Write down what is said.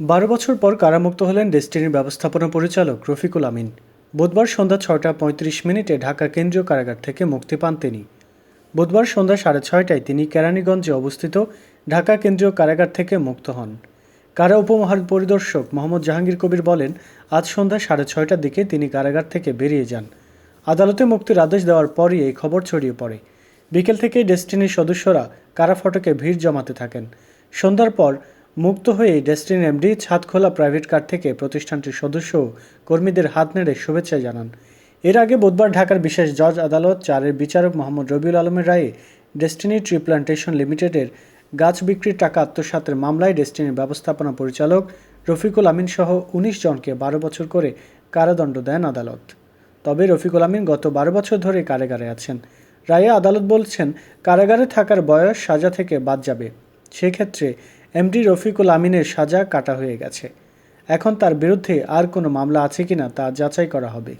বারো বছর পর কারামুক্ত হলেন ডেস্টিনির ব্যবস্থাপনা পরিচালক রফিকুল আমিন। বুধবার সন্ধ্যা ছয়টা পঁয়ত্রিশ মিনিটে ঢাকা কেন্দ্রীয় কারাগার থেকে মুক্তি পান তিনি। বুধবার সন্ধ্যা সাড়ে ছয়টায় তিনি কেরানীগঞ্জে অবস্থিত ঢাকা কেন্দ্রীয় কারাগার থেকে মুক্ত হন। কারা উপমহার পরিদর্শক মোহাম্মদ জাহাঙ্গীর কবির বলেন, আজ সন্ধ্যা সাড়ে ছয়টার দিকে তিনি কারাগার থেকে বেরিয়ে যান। আদালতে মুক্তির আদেশ দেওয়ার পরই এই খবর ছড়িয়ে পড়ে। বিকেল থেকেই ডেস্টিনির সদস্যরা কারা ফটকে ভিড় জমাতে থাকেন। সন্ধ্যার পর মুক্ত হয়ে ডেস্টিনি এমডি ছাদখোলা প্রাইভেট কার থেকে প্রতিষ্ঠানটির সদস্য কর্মীদের হাত নেড়ে শুভেচ্ছা জানান। এর আগে বুধবার ঢাকার বিশেষ জজ আদালত চারের বিচারক মোহাম্মদ রবিউল আলমের রায়ে ডেস্টিনি ট্রি প্লান্টেশন লিমিটেডের গাছ বিক্রির টাকা আত্মসাতের মামলায় ডেস্টিনির ব্যবস্থাপনা পরিচালক রফিকুল আমিন সহ উনিশ জনকে বারো বছর করে কারাদণ্ড দেন আদালত। তবে রফিকুল আমিন গত বারো বছর ধরে কারাগারে আছেন। রায়ে আদালত বলছেন, কারাগারে থাকার বয়স সাজা থেকে বাদ যাবে। সেক্ষেত্রে এমডি রফিকুল আমিনের সাজা কাটা হয়ে গেছে। এখন তার বিরুদ্ধে আর কোনো মামলা আছে কিনা তা যাচাই করা হবে।